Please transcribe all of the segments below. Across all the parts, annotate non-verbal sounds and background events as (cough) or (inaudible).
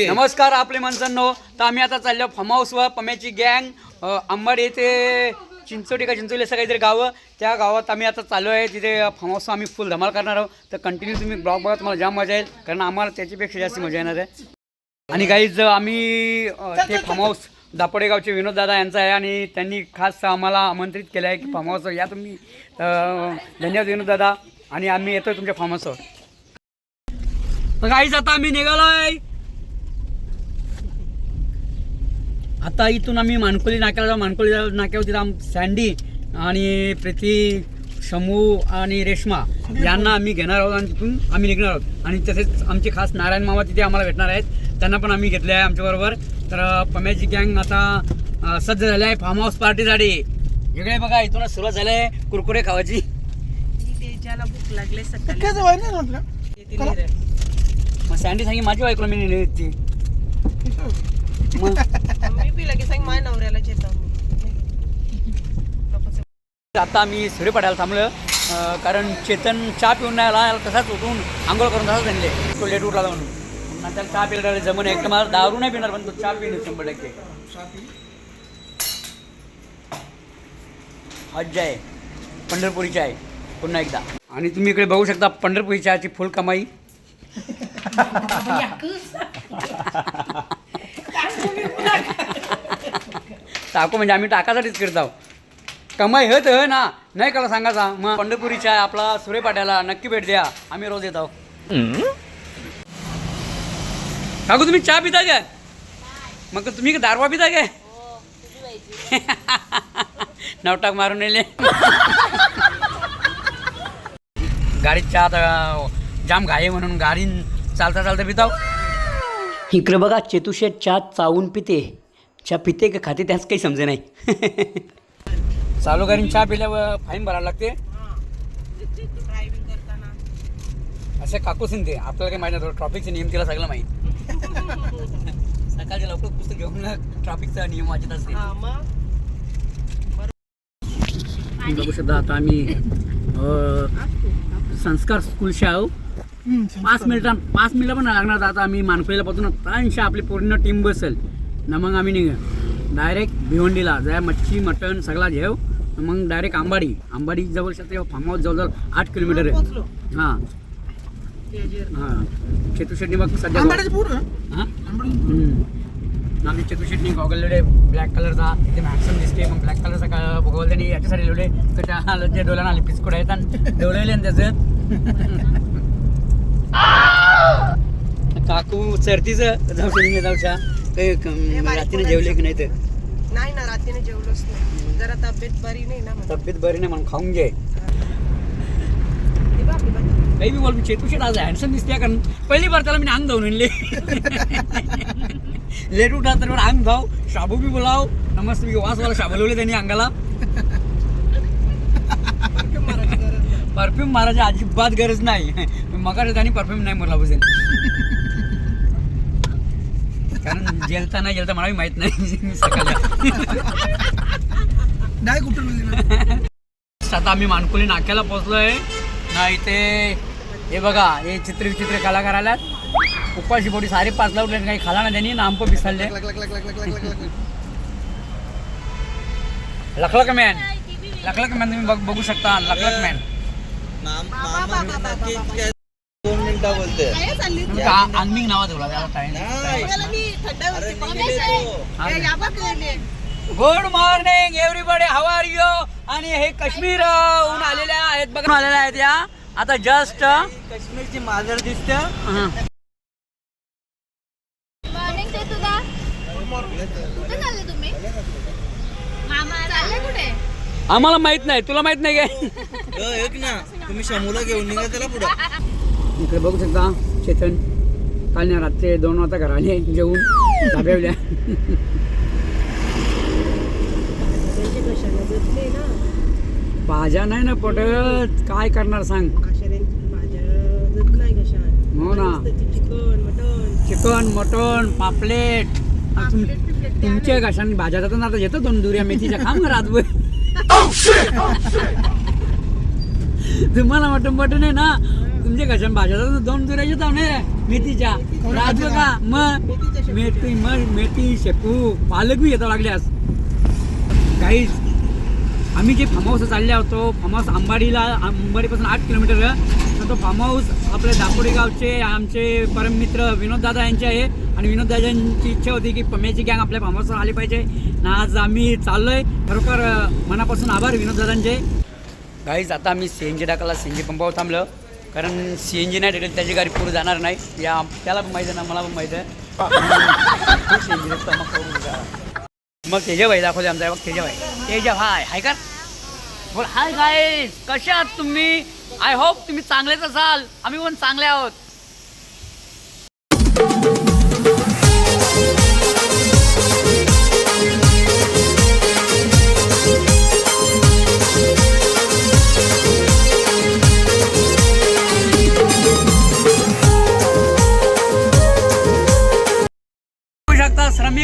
नमस्कार आपले माणसांनो तर आम्ही आता चाललो फार्म हाऊसवर पम्याची गँग अंबाड येथे चिंचोटी का चिंचोली असं काहीतरी गावं. त्या गावात आम्ही आता चालू आहे. तिथे फार्म हाऊस आम्ही फुल धमाल करणार आहोत. तर कंटिन्यू तुम्ही ब्लॉग बघा तुम्हाला जाम मजा येईल. कारण आम्हाला त्याच्यापेक्षा जास्त मजा येणार आहे. आणि काहीच आम्ही ते फार्म हाऊस दापोडे गावचे विनोद दादा यांचा आहे. आणि त्यांनी खास आम्हाला आमंत्रित केलं आहे की फार्म हाऊसवर या तुम्ही. धन्यवाद विनोद दादा. आणि आम्ही येतोय तुमच्या फार्म हाऊसवर. तर काहीच आता आम्ही निघालो आहे आता इथून आम्ही मानकोली नाक्याला जाऊ. मानकोली नाक्यावर तिथं आम सँडी आणि प्रीती शमू आणि रेश्मा यांना आम्ही घेणार आहोत आणि तिथून आम्ही निघणार आहोत. आणि तसेच आमचे खास नारायण मामा तिथे आम्हाला भेटणार आहेत. त्यांना पण आम्ही घेतले आहे आमच्याबरोबर तर पम्याची गँग आता सज्ज झाली आहे. फार्म हाऊस पार्टीसाठी इकडे बघा इथूनच सुरुवात झाली आहे कुरकुरे खावायची. भूक लागले. मग सँडी सांगी माझी ऐकलं मी नेली ती मग मी पिला की सांग माझ्या नवऱ्याला येतो (laughs) आता आम्ही सूर्यपाड्याला थांबलो. अं, कारण चेतन चहा पिऊन नाही आला याला तसाच उठून आंघोळ करून तसाच आणले. तो लेट उठला म्हणून. पुन्हा त्याला चहा पिला जमून एकदम मला दारू नाही पिणार पण तो चहा पिणे शंभर टक्के. हज आहे पंढरपुरीची आहे पुन्हा एकदा. आणि तुम्ही इकडे बघू शकता पंढरपुरी चहाची फुल कमाई. (laughs) (laughs) टाकू म्हणजे आम्ही टाकासाठीच करत आहोत कमाई हत हो ना. नाही कला सांगायचा? मग पंढरपुरीच्या आहे, आपला सूर्यपाट्याला नक्की भेट द्या. आम्ही रोज येत आहोत. काकू तुम्ही चहा पिता काय? मग तुम्ही का दारवा पिता काय? नवटाक मारून नेले. गाडीत चहा आता जाम घाई म्हणून गाडी चालता चालता पिताव. इकडे बघा चेतुशेत चहा चावून पिते. चहा पिते का खाते त्याच काही समजे नाही. (laughs) चालू करीन चहा पिल्यावर फाईन भरायला लागते. असे काकूच ते आपल्याला काही माहिती नाही ट्रॉफिकचे नियम तिला सगळं माहीत. (laughs) सकाळच्या लवकर पुस्तक घेऊन ट्रॅफिकचा नियम वाचत असते. बघू शकता आता आम्ही संस्कार स्कूलच्या आहो. पाच मिनिटां पाच मिनिटं पण लागणार आता आम्ही मानकुलीला पासून तानशा आपली पूर्ण टीम बसेल. ना मग आम्ही निघ. डायरेक्ट भिवंडीला. जाय मच्छी मटण सगळा घेऊ मग डायरेक्ट आंबाडी. आंबाडी जवळ ते फार्म हाऊस जवळजवळ आठ किलोमीटर आहे. हां. हां. चेतुशेट्टी मग सध्या हां. आम्ही चेतुशेट्टी गॉगल लिवले ब्लॅक कलरचा एकदम हॅन्डसम दिसते. मग ब्लॅक कलरचा बघवलं त्यांनी याच्यासाठी लिवले तर त्या डोळ्यानं आले पिस्कुट आहेत आणि डोळले त्याचं. (laughs) काकू सर्दीचं जाऊ शनिंग जाऊच्या रात्रीने जेवले की नाही. तर नाही ना रात्रीने जेवलोच नाही. जरा तब्येत बरी नाही ना. तब्येत बरी नाही म्हणून खाऊन घे. ती. काही बी बोल मी चेतुशेट आज हँडसम दिसते कारण पहिली बार त्याला मी अंग धावून आणले. लेट उठा तर मला अंग धाव. शाबू बी बोलाव. नमस्ते मी वासवाला शाबू लावले त्यांनी अंगाला. परफ्यूम मारायची अजिबात गरज नाही. मग त्यांनी परफ्यूम नाही मारला पाहिजे कारण जेलता नाही जेलता मला माहीत नाही सकाळी नाही कुठं आता आम्ही मानकुली नाक्याला पोहोचलोय ना इथे हे बघा हे चित्र विचित्र कलाकार आल्यात उपाशी पोटी सारे पाच लावले काही खाला ना त्यांनी नामप पिसाळले लखलक मॅन लखलक मॅन तुम्ही बघ- बघू शकता लखलक मॅन बोलते काय चालली तू? आन्मिक नावा ठेवला त्याला काय मला मी थंड होती. ए, या बघ ले. Good morning everybody how are you आणि हे काश्मीर हून आलेल्या आहेत बघा. आलेल्या आहेत या. आता जस्ट काश्मीरची माजर दिसते. मॉर्निंग ते तुला कुठे चालले तुम्ही? मामा चालले कुठे? आम्हाला माहीत नाही. तुला माहीत नाही काय? (laughs) एक ना. तुम्ही शमूला घेऊन निघा त्याला पुढं. इकडे बघू शकता चेतन. काल ना रात्री दोन वाजता घर आले जेवून धाब्यावल्या ना. भाज्या नाही ना पटत. काय करणार सांग. हो ना. चिकन मटन पापलेट. तुमच्या कशाने भाज्या जातात ना आता येतो दोन दुऱ्या मेथीच्या खाम रातभर. तुम्हाला मटन मटन आहे ना? तुमच्या कशाने भाज्या दोन दुऱ्या येतात नाही रे. मेथीच्या. राजू का मग मेथी मग मेथी शेपू. पालक बी येतो लागल्यास. काहीच आम्ही जे फार्म हाऊस चालले होतो फार्म हाऊस आंबाडीला आंबाडीपासून आठ किलोमीटर आहे. तर तो फार्म हाऊस आपले दापोडी गावचे आमचे परममित्र विनोद दादा यांचे आहे. आणि विनोद दादांची इच्छा होती की पम्याची गँग आपल्या फार्म हाऊसवर आली पाहिजे. आणि आज आम्ही चाललोय. खरोखर मनापासून आभार विनोद दादांचे. गाईज आता आम्ही सी एन जी टाकायला सी एन जी पंपावर थांबलं. कारण सी एन जी नाही टाकली त्याची गाडी पुढे जाणार नाही. या त्याला पण माहिती आहे ना मला पण माहिती आहे. मग करून जा. मग तेजा भाई दाखवते आमचा मग तेजा भाई. तेजा भाई हाय कर. बोल हाय गाईज कसे आहात तुम्ही? आय होप तुम्ही चांगलेच असाल. आम्ही पण चांगले आहोत.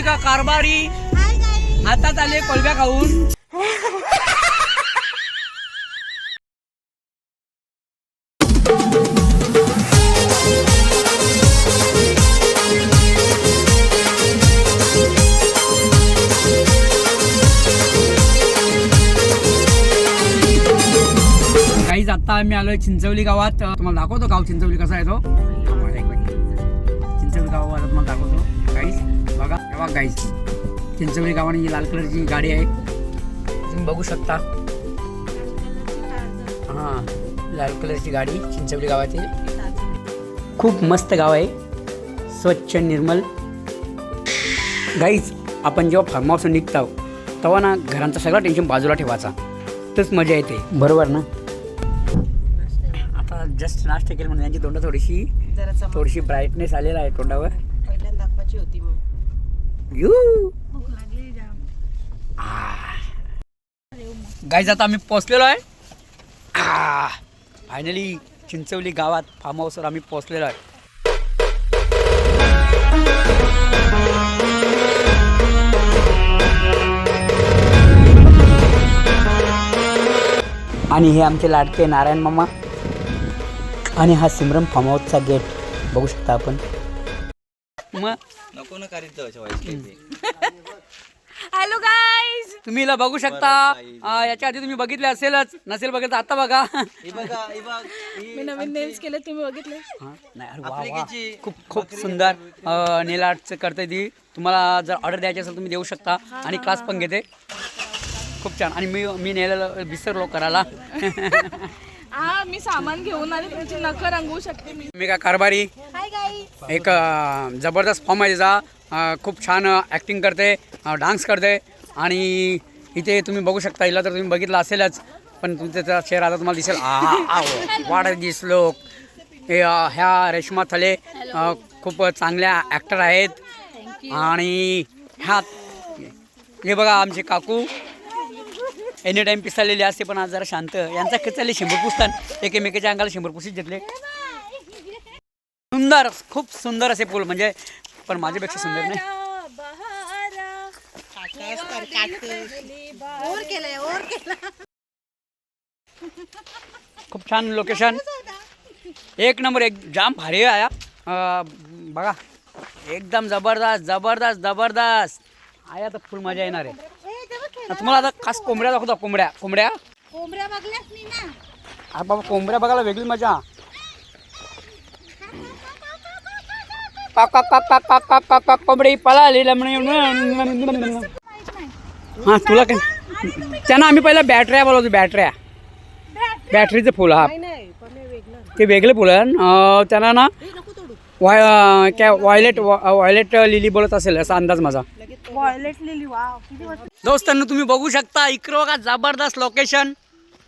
श्रमिका कारभारी? हातात आले कोलब्या खाऊन. काहीच आता आम्ही आलोय चिंचवली गावात. तुम्हाला दाखवतो गाव चिंचवली कसा आहे तो. चिंचवली गावात तुम्हाला दाखवतो. गाईस गाईस चिंचवली गावाने ही लाल कलरची गाडी आहे. तुम्ही बघू शकता. हां लाल कलरची गाडी चिंचवली गावातील. खूप मस्त गाव आहे. स्वच्छ निर्मल. गाईज आपण जेव्हा फार्म हाऊस निघतो तेव्हा ना घरांचा सगळा टेन्शन बाजूला ठेवायचा. तच मजा येते. बरोबर ना? आता जस्ट नाश्ता केलं म्हणून यांची तोंड थोडीशी थोडीशी ब्राईटनेस आलेला आहे तोंडावर पहिल्यांदा दाखवायची होती मग यू गाईज आता आम्ही पोचलेलो आहे. फायनली चिंचवली गावात फार्म हाऊसवर आम्ही पोचलेलो आहे. आणि हे आमचे लाडके नारायण मामा. आणि हा सिमरन फार्म हाऊसचा गेट बघू शकता आपण. मग? नको ना कारीत हॅलो गाईज तुम्ही हिला बघू शकता. याच्या आधी तुम्ही बघितले असेलच. नसेल बघितलं आता बघा. हे बघा हे बघ मी नवीन नेल्स केले तुम्ही बघितले? हा, नाही अरे वा वा. आफ्रिकेची खूप खूप सुंदर नेल आर्टचं करते ती. तुम्हाला जर ऑर्डर द्यायची असेल तुम्ही देऊ शकता. आणि क्लास पण घेते. खूप छान. आणि मी मी नेलेलं विसरलो करायला. (laughs) हा मी सामान घेऊन आले त्याची नख रंगवू शकते मी. मी का कारभारी? हाय एक अं, जबरदस्त फॉर्म आहे तिचा. अं, खूप छान ॲक्टिंग करते डान्स करते. आणि इथे तुम्ही बघू शकता हिला तर तुम्ही बघितलं असेलच पण तुमचा चेहरा आता तुम्हाला दिसेल. आ दिस लोक. हे अं, ह्या रेश्मा थले अं, खूप चांगल्या ॲक्टर आहेत. आणि ह्या हे बघा आमचे काकू. एनी टाइम पिसाळलेली असते पण आज जरा शांत. यांचा कचाले शंभर पुसतात एकमेकाच्या अंगाला शंभर पुसीच घेतले सुंदर खूप सुंदर असे फुल. म्हणजे पण माझ्यापेक्षा सुंदर नाही. खूप छान लोकेशन एक नंबर एक जाम भारी अं, बघा. एकदम जबरदस्त जबरदस्त जबरदस्त. आहे आता फुल मजा येणार आहे. तुम्हाला आता खास कोंबड्या दाखवतो कोंबड्या. कोंबड्या? कोंबड्या बघल्यास नाही ना. अरे बाबा कोंबड्या बघायला वेगळी मजा. कोंबडी पळाली हा तुला काय? त्यांना आम्ही पहिला बॅटऱ्या बोलवतो बॅटऱ्या. बॅटरीचं फुल हा. ते वेगळे फुलं त्यांना ना वाय अं, काय व्हायलेट व्हायलेट लिली बोलत असेल असा अंदाज माझा. वॉयलेट लिली वाव किती मस्त दोस्तांनो तुम्ही बघू शकता इकडं बघा जबरदस्त लोकेशन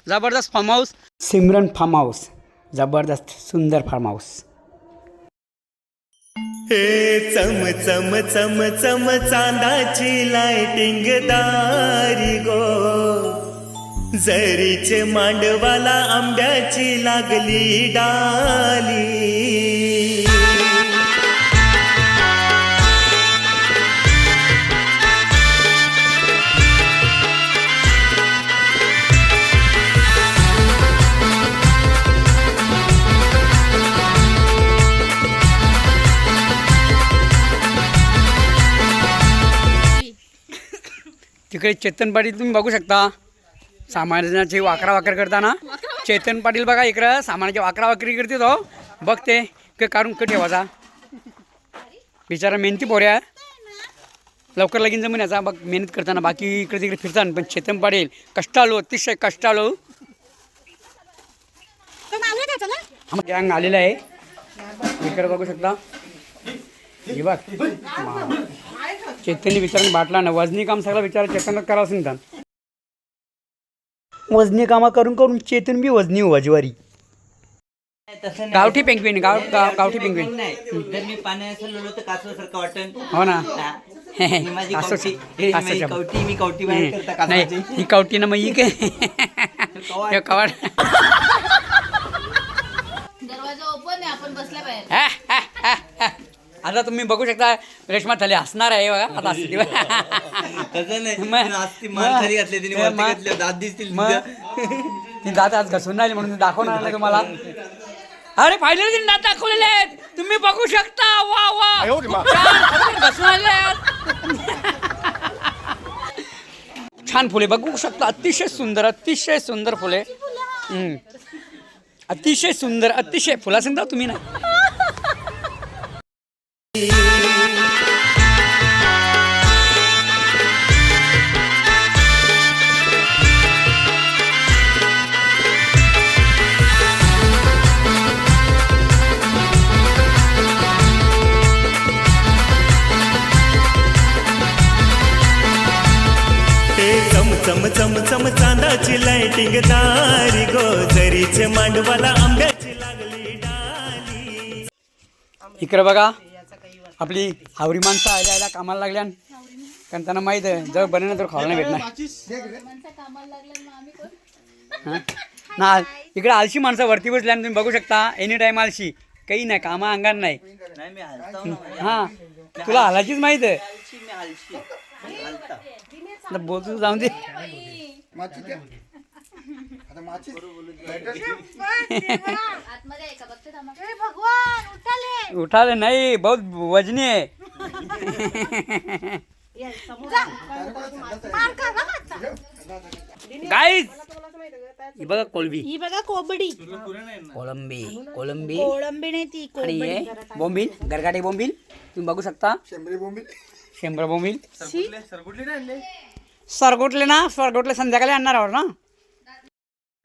जबरदस्त farm house Simran farm house जबरदस्त सुंदर फार्म हाऊस हे चम चम चम चम चांदाची लाइटिंग दारी गो. जरीचे मांडवाला आंब्याची लागली डाली. इकडे चेतन पाटील तुम्ही बघू शकता. सामानाचे वाकरा वाकर करताना. चेतन पाटील बघा इकडं सामानाची वाकरा वाकरी करते तो. बघ ते क- काढून क ठेवायचा बिचारा मेहनती पोऱ्या लवकर लगीन जमून याचा बघ मेहनत करताना बाकी इकडे तिकडे फिरताना पण चेतन पाटील कष्टाळू अतिशय कष्टाळू. हा गँग आलेला आहे. इकडे बघू शकता. हे बघ. चेतनने विचारून बाटला ना वजनी काम सगळं विचार चेतनच करावं सांगतात वजनी कामं करून करून चेतन बी वजनी वजवारी तसं गावठी पेंगविन गाव गाव- गावठी पेंगविन नाही जर मी पाण्यात असं लोलो तर कासवासारखं वाटन हो ना. हा. ही माझी. कवटी ही माझी असंच. कवटी मी कवटी बाहेर करता नाही कासवाची ही कावटी ना मग ही काय? हे कवाड. दरवाजा ओपन आहे आपण बसल्या बाहेर. हा, हा, हा, हा. आता तुम्ही बघू शकता रेश्मा थाली हसणार आहे बघा आता. तसं नाही (laughs) मग- तिने आस्ती मान खाली घातली तिने मग- वरती मग- घातली दात दिसतील मग तिच्या. ती दात आज घसून राहिली म्हणून दाखवणार नाही तुम्हाला अरे फायनली तिने दात दाखवलेले आहेत तुम्ही बघू शकता वा वा छान, घसून आलेले आहेत. छान फुले बघू शकता अतिशय सुंदर अतिशय सुंदर फुले हम्म. अतिशय सुंदर अतिशय फुला सांगता तुम्ही ना इकडे बघा. आपली हावरी माणसं आल्या आल्या कामाला लागल्या. कारण त्यांना माहीत आहे जर बने तर खायला नाही भेटणार? ना इकडे आलशी माणसं वरती बसल्या तुम्ही बघू शकता एनी टाइम आलशी काही नाही कामा अंगार नाही. नाही मी हलताव ना माझ्या. हा तुला हालाचीच माहीत आहे. हलशी मी हलता. आता बोलतो जाऊन दे आतमध्ये आहे का? बघते थांबा. उठाले. नाही बहुत वजनी आहे. गाईज ही बघा कोलबी ही बघा कोबडी. कोलंबी कोलंबी कोळंबी नाही ती आणि हे बोंबील गरगाटे बोंबील. तुम्ही बघू शकता. शेंबर बोंबील. सरगोटले ना सरगोटले संध्याकाळी आणणार आहोत ना?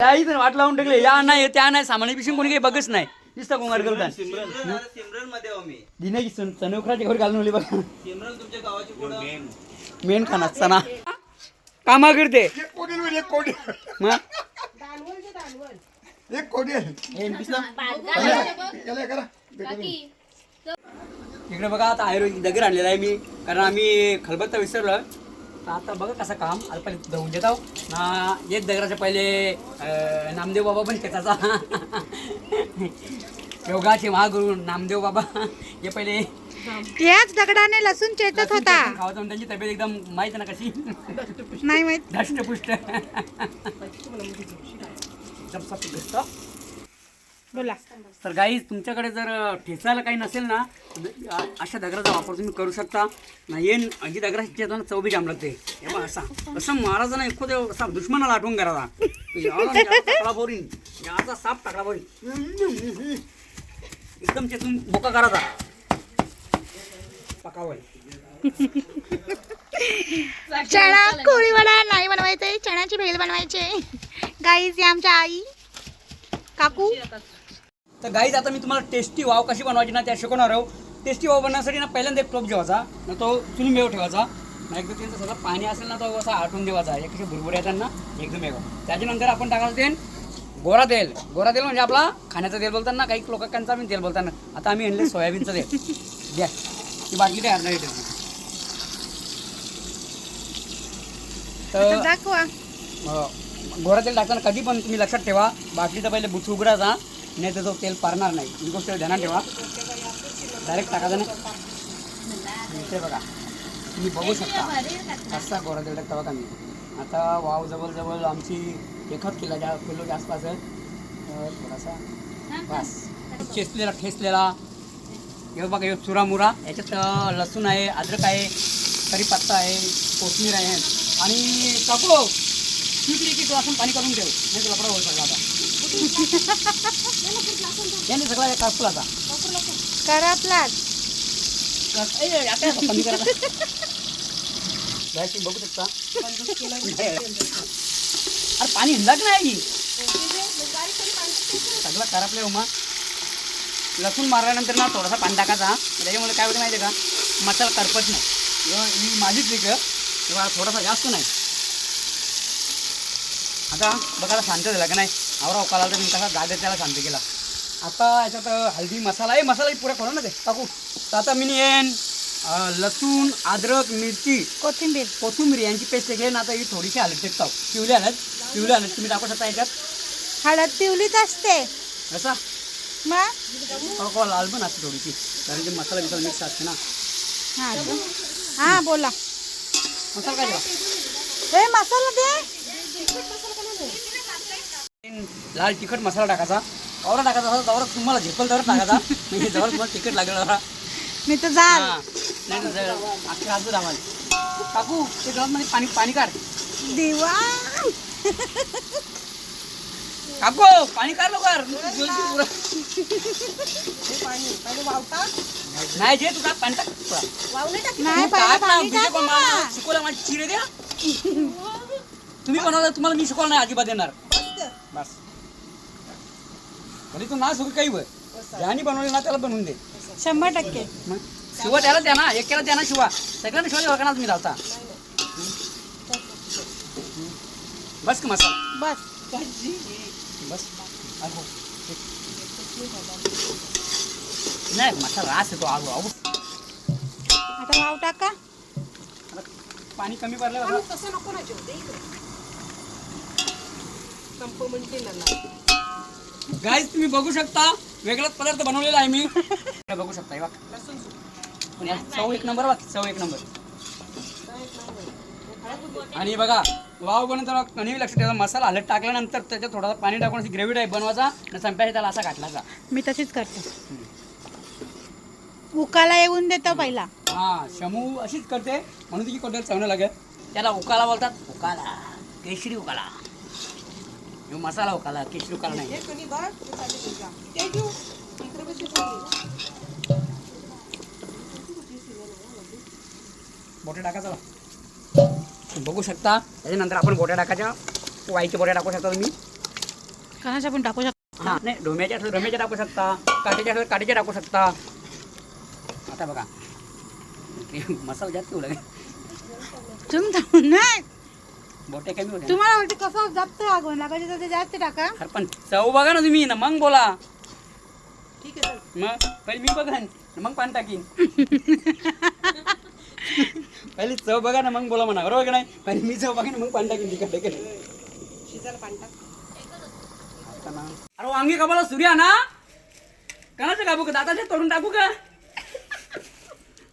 त्याही पण वाट लावून टाकले. या नाही त्या नाही सामान्य पिशून कोणी काही बघच नाही. दिसतं कोंगार करतात सिमरन. सिमरनमध्ये आहो मी. दिनाची चनोखराची घर घालून बघा. सिमरन तुमच्या गावाची पुढं मेन खाना चना कामा करते. मग? इकडे बघा आता आयुर्वेदिक दगड आणलेला आहे मी. कारण आम्ही खलबत्ता विसरलो तर आता बघा कसं काम आता पहिले धुवून देत ना एक दगडाच्या पहिले नामदेव बाबा पण त्याचा. योगाचे महागुरु नामदेव बाबा. हे पहिले याच दगडाने लसूण चेचत होता. खावत त्यांची तब्येत एकदम माहीत ना कशी. नाही माहीत. धष्टपुष्ट. बोला. तर गाईज तुमच्याकडे जर ठेचायला काही नसेल ना अ- अशा दगडाचा वापर तुम्ही करू शकता. ना येन अशी दगडाची चेतना चव बी जाम लागते हे बघ असा असं महाराजांना एखाद्या असा दुश्मनाला आठवून करायचा. याला टाकला बोरीन. याचा साप टाकला बोरीन. एकदम चेतून बोका करायचा. पकावय चणा कोळी वडा नाही बनवायचे चण्याची भेल बनवायचे गाईज ही आमच्या आई काकू तर गाईज आता मी तुम्हाला टेस्टी वाव कशी बनवायची ना त्या शिकवणार आहो. टेस्टी वाव बनवण्यासाठी ना पहिल्यांदा एक टोप जेवायचा ना तो चुलीम वेळ ठेवायचा. ना एकदा त्यांचं सगळं पाणी असेल ना तो असा आटून देवायचा एक कशी भुरभुर येतात ना एकदम वेगळं त्याच्यानंतर आपण टाकायचं तेल गोरा तेल. गोरा तेल म्हणजे आपला खाण्याचं तेल बोलतात ना काही लोकांचं आम्ही तेल बोलतात ना. आता आम्ही आणले सोयाबीनचं तेल. घ्या. ती बाटली अर्धा लिटरची तर दाखवा. अं, गोरा तेल टाकताना कधी पण तुम्ही लक्षात ठेवा. बाटलीचा पहिले बुच उघडायचा. नाही तर तो तेल पारणार नाही. ही गोष्ट ध्यानात ठेवा. डायरेक्ट टाकायचा नाही ते बघा. तुम्ही बघू शकता. कसा गोरा तेल टाकता बघा मी आता वाव जवळजवळ आमची एकच किलोच्या किलोच्या आसपास आहे. थोडासा बस चेसलेला ठेसलेला हे बघा हे चुरामुरा. याच्यात लसूण आहे अद्रक आहे कढीपत्ता आहे कोथिंबीर आहे. आणि काकू तिकडे की तू असून पाणी करून ठेव. नाही तुला होऊ सगळं आता. यांनी सगळं कापूल आता करा कमी बाहेर बघू शकता. अरे पाणी हिंदाक नाही सगळं खराबले उमा. लसूण मारल्यानंतर ना थोडासा पाणी टाकायचा त्याच्यामुळे काय होतं माहिती का? मसाला करपत नाही. जेव्हा ही माझी ट्रिक आहे. तेव्हा थोडासा जास्त नाही. आता बघा शांत झाला का नाही? आवरा उकाला तर मी कसा जागे त्याला शांत केला. आता याच्यात हळदी मसाला आहे मसाला पुरा करू ना ते टाकू तर आता मी येईन अं, लसूण अद्रक मिरची कोथिंबीर. कोथिंबीर यांची पेस्ट घेईन. आता ही थोडीशी हलद टाकतो पिवली हलद पिवली हलद तुम्ही टाकू शकता याच्यात? हळद पिवलीच असते. कसा? मग? लाल पण असते थोडीशी. कारण की मसाला बिसाला मिक्स असते ना. हा? हा बोला. मसाला काय हे मसाला दे. लाल तिखट मसाला टाकायचा. कवरा टाकायचा असा जवळ तुम्हाला झेपल तर टाकायचा. म्हणजे जवळ तुम्हाला तिखट लागेल जरा मी तर जाल. हा. नाही तर जरा काकू ते गळत मध्ये पाणी पाणी काढ. दिवा. काकू पाणी काढ लवकर. पुरं. नाही जे तुझा पाणी टाक. पुरा. नाही तू पहिला टाक ना, पाणी बीजे टाक. पण ना. मला शिकवलं माझी चिरे द्या तुम्ही बनवलं तुम्हाला मी शिकवलं नाही अजिबात देणार. बस. भले तू ना सुरू काही वर. ज्याने बनवले ना त्याला बनवून दे. शंभर टक्के. मग शिवा त्याला द्या ना एकेला द्या ना शिवा. सगळ्यांना शिवाजी ओळखणार मी धावता बस का मसाला. बस. बस. नाही मसाला रास येतो आगो अहो आता वाव टाका. पाणी कमी पडलं तसं नको ना जेवते संप म्हणते ना गाईज तुम्ही बघू शकता वेगळाच पदार्थ बनवलेला आहे मी. (laughs) बघू शकता हे बघ. चव एक नंबर बघ चव एक नंबर. आणि बघा वाव बनवताना कणी लक्ष ठेवा. मसाला हलत टाकल्यानंतर त्याच्यात थोडासा पाणी टाकून अशी ग्रेव्ही टाईप बनवायचा आणि संप्याच्या त्याला असा घातलाचा मी तशीच करते. उकाला येऊन देतो पहिला. हा शमू अशीच करते. म्हणून तिची कोणत्याला चवणं लागेल त्याला उकाला बोलतात उकाला. केशरी उकाला. मसाला उकाला केशरी उकाला नाही. हे कोणी बघ शकता त्याच्यानंतर आपण बोट्या टाकायच्या. वाईच्या बोट्या टाकू शकता तुम्ही. कणाच्या पण टाकू शकतो. हा नाही डोम्याच्या असलं डोम्याच्या टाकू शकता. काटेच्या असलं काटेच्या टाकू शकता. आता बघा. मसाला जास्त होऊ लागेल तुम्ही नाही. बोटे कमी होते. तुम्हाला वाटते कसं जास्त आगवण लागायचे तर ते जास्त टाका. अरे पण चव बघा ना तुम्ही ना मग बोला. ठीक आहे चल. मग? पहिले मी बघा मग पाणी टाकीन. पहिले चव बघा ना मग बोला म्हणा बरोबर का नाही? पहिले मी चव बघा ना मग पाणी टाकीन तिकडे शिजायला पाणी टाक. अरे वांगी कपाला सूर्या ना? कणाचं कापू का? दादाच्या तोडून टाकू का?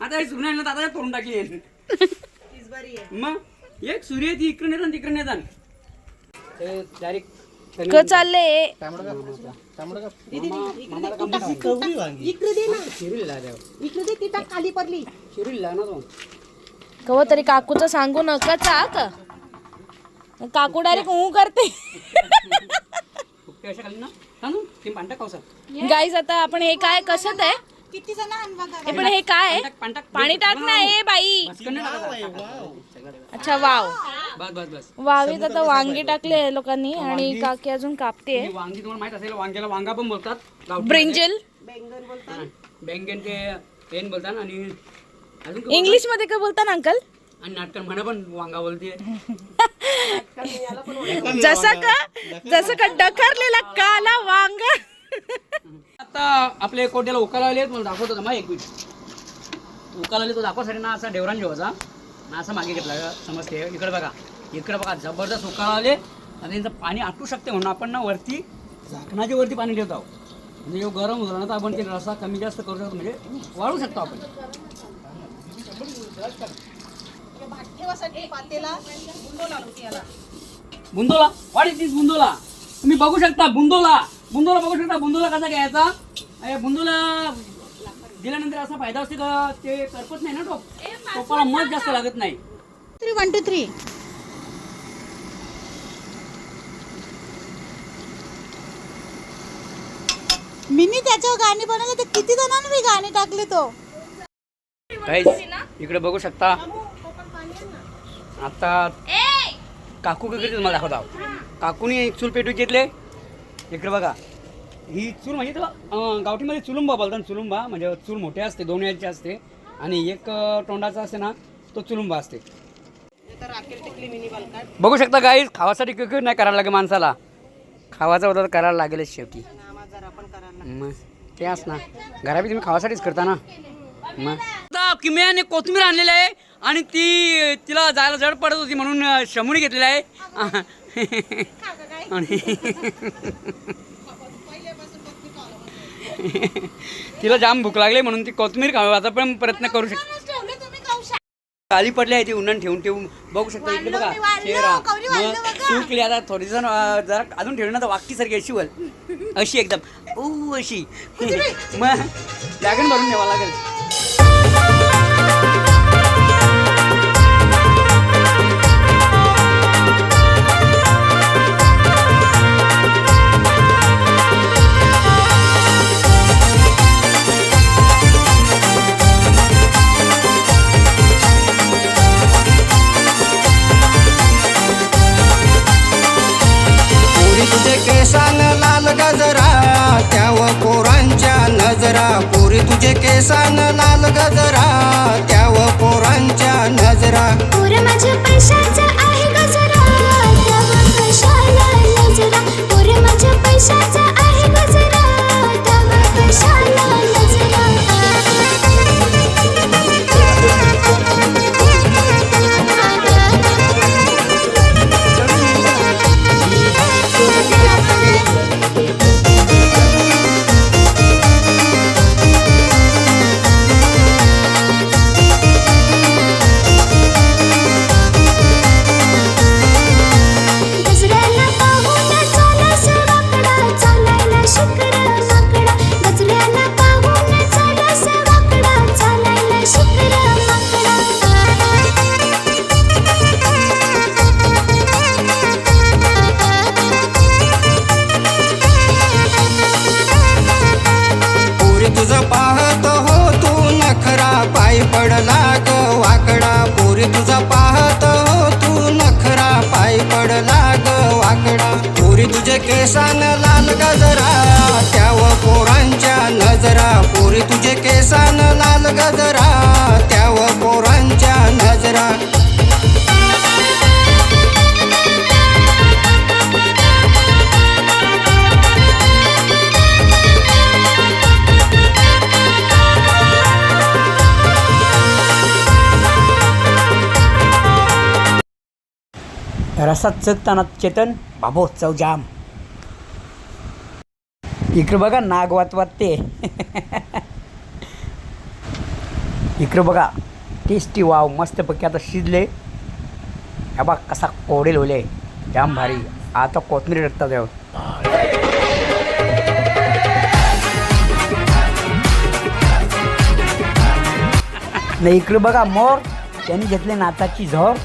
आता हे सूर्य ना दादाच्या तोडून टाकीन. तीच बरी आहे. मग? एक सूर्य ती इकडे नेतात तिकडे डायरेक्ट क? चालले इकडे दे ना. शिरीला इकडे दे ती टाक खाली पडली. शिरीला ना तो. कव तरी काकूचं सांगू नका चाक काकू डायरेक्ट ऊ करते. गाईज आता आपण हे काय कशात आहे? किती जण आण बघा हे पण हे काय? आहे? पाणी टाक ना ए बाई. अच्छा वाव. बस बस बस. वावीत आता वांगी टाकले लोकांनी आणि काकी अजून कापते हे वांगी तुम्हाला माहीत असेल वांग्याला वांगा पण बोलतात. गावठी ब्रिंजल? बेंगन बोलतात? हा. बेंगन ते पेन बोलतात आणि अजून काय इंग्लिशमध्ये काय बोलता अंकल? बोलतात? आणि नाटकन म्हणा पण वांगा बोलते जसं का जसं का डकरलेला काला वांग. आता आपले कोट्याला उकाला आले मला दाखवतो होता मग एक मिनिट. उकाला आले तो दाखवासाठी ना असा डेवरान जेवायचा ना असं मागे घेतला समजते इकडे बघा इकडे बघा जबरदस्त उकाला आले. आणि त्यांचं पाणी आटू शकते म्हणून आपण ना वरती झाकणाच्या वरती पाणी ठेवतो म्हणजे जो गरम होतो ना तर आपण ते रसा कमी जास्त करू शकतो म्हणजे वाढू शकतो आपण. बुंदोला. वाट बुंदोला. तुम्ही बघू शकता बुंदोला. बुंदूला बघू शकता बुंदूला कसा घ्यायचा? बुंदूला दिल्यानंतर असा फायदा असते का? ते करपत नाही ना टोप. टोपाला मत जास्त लागत नाही. Three one two three mini त्याच्यावर गाणी बनवलं तर किती जणांना मी गाणी टाकले तो. इकडे बघू शकता. आता काकू वगैरे तुम्हाला दाखवत काकूने एक चूल पेटू घेतले. इकडे बघा. ही चूल म्हणजे अं, गावठीमध्ये चुलुंबा बोलतात चुलुंबा. म्हणजे चूल मोठे असते दोन याची असते. आणि एक तोंडाचा असते ना तो चुलुंबा असते. बघू शकता गाईज खावासाठी किती नाही करायला लागेल माणसाला. खावाचा ऑर्डर करायला लागेलच शेवटी. मग तेच ना. घराबी तुम्ही खावासाठीच करता ना. मग. आता किमयाने कोथिंबीर आणलेली आहे आणि ती तिला जायला जड पडत होती म्हणून शमुनी घेतलेली आहे. आणि तिला जाम भूक लागली म्हणून ती कोथिंबीर खावायचा पण प्रयत्न करू शकते खाली पडली आहे ती उन्हान ठेवून ठेवून. बघू शकता इकडे बघा चेहरा. सुकली आता थोडी जण जरा अजून ठेवली ना तर वाक्कीसारखी अशी वल अशी एकदम. ऊ अशी. मग लागेल भरून ठेवा लागेल. केसान लाल गजरा त्याव पोरांच्या नजरा. पोरी तुझे केसान लाल गजरा त्याव पोरांच्या नजरा. पोर माझ्या पैशाचं आहे गजरा त्यावर कशाला नजरा. पोर माझ्या पैशाचं नजरा तुझे केसान लाल गजरा त्याव पोरांच्या नजरा. रसात सत्तानात चेतन बाबो चौजाम इकडं बघा नाग वात वाटते. (laughs) इकडे बघा टेस्टी वाव मस्त पैकी आता शिजले. हा बघ कसा कोडेल होले जाम भारी. आता कोथमिरी टाकतात यावर नाही इकडे बघा मोर. त्यांनी घेतले नाताची झोर.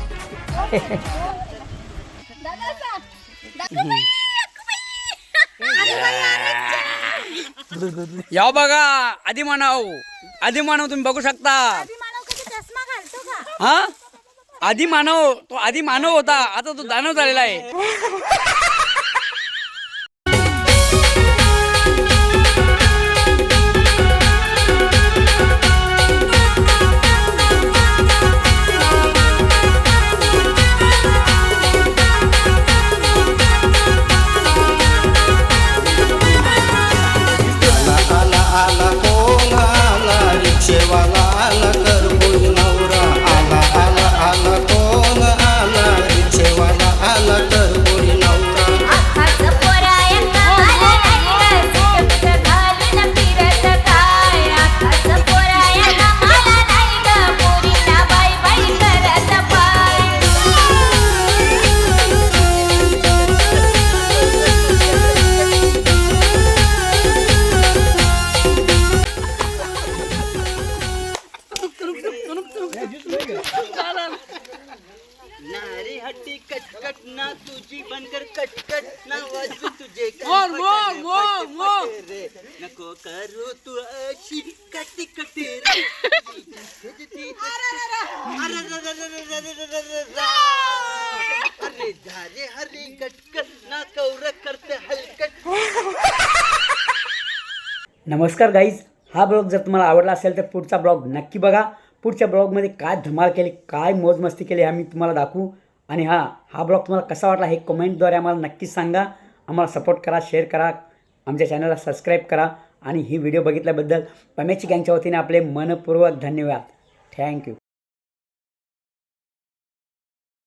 या बघा आधी मानव आधी मानव तुम्ही बघू शकता. हा? आधी मानव तो आधी मानव होता. आता तो दानव झालेला आहे. (laughs) बनकर कटकट ना वाजवी तुझे (laughs) मोर, मोर, मोर, मोर. नको नको करू तू अशी कटी कटी (laughs) अरे झाले हरे कटकट ना कौर करते हलकट. नमस्कार गाईज हा ब्लॉग जर तुम्हाला आवडला असेल तर पुढचा ब्लॉग नक्की बघा. पुढच्या ब्लॉगमध्ये काय धमाल केली काय मोजमस्ती केली हा मी तुम्हाला दाखवू. आणि हा हा ब्लॉग तुम्हाला कसा वाटला हे कमेंटद्वारे आम्हाला नक्कीच सांगा. आम्हाला सपोर्ट करा शेअर करा आमच्या चॅनलला सबस्क्राईब करा आणि ही व्हिडिओ बघितल्याबद्दल पमेची गँगच्या वतीने आपले मनपूर्वक धन्यवाद. थँक्यू